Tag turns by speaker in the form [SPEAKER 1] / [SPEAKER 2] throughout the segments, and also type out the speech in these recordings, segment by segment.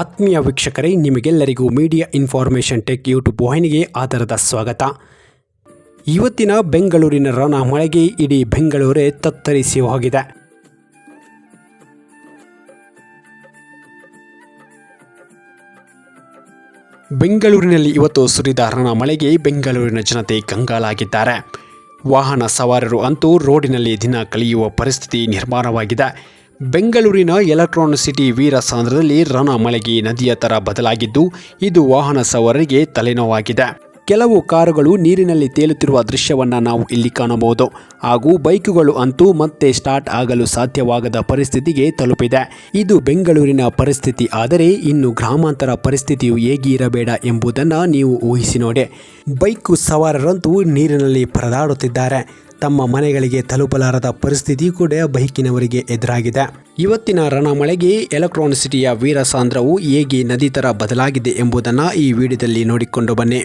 [SPEAKER 1] ಆತ್ಮೀಯ ವೀಕ್ಷಕರೇ, ನಿಮಗೆಲ್ಲರಿಗೂ ಮೀಡಿಯಾ ಇನ್ಫಾರ್ಮೇಷನ್ ಟೆಕ್ ಯೂಟ್ಯೂಬ್ ವಾಹಿನಿಗೆ ಆಧಾರದ ಸ್ವಾಗತ. ಇವತ್ತಿನ ಬೆಂಗಳೂರಿನ ರಣ ಮಳೆಗೆ ಇಡೀ ಬೆಂಗಳೂರೇ ತತ್ತರಿಸಿ ಹೋಗಿದೆ. ಬೆಂಗಳೂರಿನಲ್ಲಿ ಇವತ್ತು ಸುರಿದ ರಣ ಮಳೆಗೆ ಬೆಂಗಳೂರಿನ ಜನತೆ ಕಂಗಾಲಾಗಿದ್ದಾರೆ. ವಾಹನ ಸವಾರರು ಅಂತೂ ರೋಡಿನಲ್ಲಿ ದಿನ ಕಳೆಯುವ ಪರಿಸ್ಥಿತಿ ನಿರ್ಮಾಣವಾಗಿದೆ. ಬೆಂಗಳೂರಿನ ಎಲೆಕ್ಟ್ರಾನ್ ಸಿಟಿ ವೀರಸಾಂದ್ರದಲ್ಲಿ ರಣ ಮಳಗಿ ನದಿಯ ತರ ಬದಲಾಗಿದ್ದು, ಇದು ವಾಹನ ಸವಾರರಿಗೆ ತಲೆನೋವಾಗಿದೆ. ಕೆಲವು ಕಾರುಗಳು ನೀರಿನಲ್ಲಿ ತೇಲುತ್ತಿರುವ ದೃಶ್ಯವನ್ನು ನಾವು ಇಲ್ಲಿ ಕಾಣಬಹುದು. ಹಾಗೂ ಬೈಕುಗಳು ಅಂತೂ ಮತ್ತೆ ಸ್ಟಾರ್ಟ್ ಆಗಲು ಸಾಧ್ಯವಾಗದ ಪರಿಸ್ಥಿತಿಗೆ ತಲುಪಿದೆ. ಇದು ಬೆಂಗಳೂರಿನ ಪರಿಸ್ಥಿತಿ ಆದರೆ ಇನ್ನು ಗ್ರಾಮಾಂತರ ಪರಿಸ್ಥಿತಿಯು ಹೇಗೆ ಇರಬೇಡ ಎಂಬುದನ್ನು ನೀವು ಊಹಿಸಿ ನೋಡಿ. ಬೈಕು ಸವಾರರಂತೂ ನೀರಿನಲ್ಲಿ ಪರದಾಡುತ್ತಿದ್ದಾರೆ. ತಮ್ಮ ಮನೆಗಳಿಗೆ ತಲುಪಲಾರದ ಪರಿಸ್ಥಿತಿ ಕೂಡ ಬೈಕಿನವರಿಗೆ ಎದುರಾಗಿದೆ. ಇವತ್ತಿನ ರಣಮಳೆಗೆ ಎಲೆಕ್ಟ್ರಾನಿಸಿಟಿಯ ವೀರಸಾಂದ್ರವು ಹೇಗೆ ನದಿ ಥರ ಬದಲಾಗಿದೆ ಎಂಬುದನ್ನು ಈ ವಿಡಿಯೋದಲ್ಲಿ ನೋಡಿಕೊಂಡು ಬನ್ನಿ.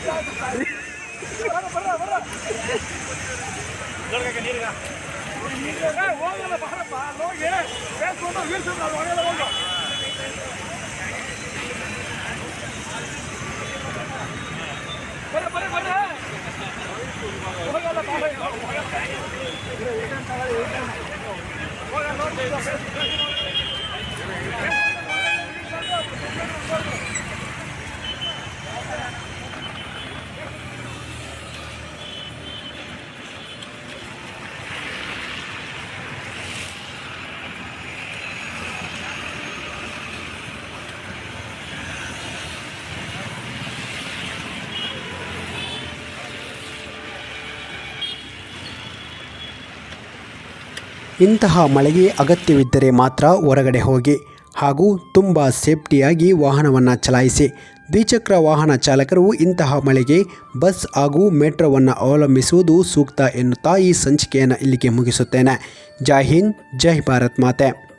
[SPEAKER 1] ಹೋಗಲ್ಲ ಹೋಗಲ್ಲ ಹೋಗಲ್ಲ ಇಂತಹ ಮಳೆಗೆ ಅಗತ್ಯವಿದ್ದರೆ ಮಾತ್ರ ಹೊರಗಡೆ ಹೋಗಿ ಹಾಗೂ ತುಂಬ ಸೇಫ್ಟಿಯಾಗಿ ವಾಹನವನ್ನು ಚಲಾಯಿಸಿ. ದ್ವಿಚಕ್ರ ವಾಹನ ಚಾಲಕರು ಇಂತಹ ಮಳೆಗೆ ಬಸ್ ಹಾಗೂ ಮೆಟ್ರೋವನ್ನು ಅವಲಂಬಿಸುವುದು ಸೂಕ್ತ ಎನ್ನುತ್ತಾ ಈ ಸಂಚಿಕೆಯನ್ನು ಇಲ್ಲಿಗೆ ಮುಗಿಸುತ್ತೇನೆ. ಜೈ ಹಿಂದ್, ಜೈ ಭಾರತ್ ಮಾತೆ.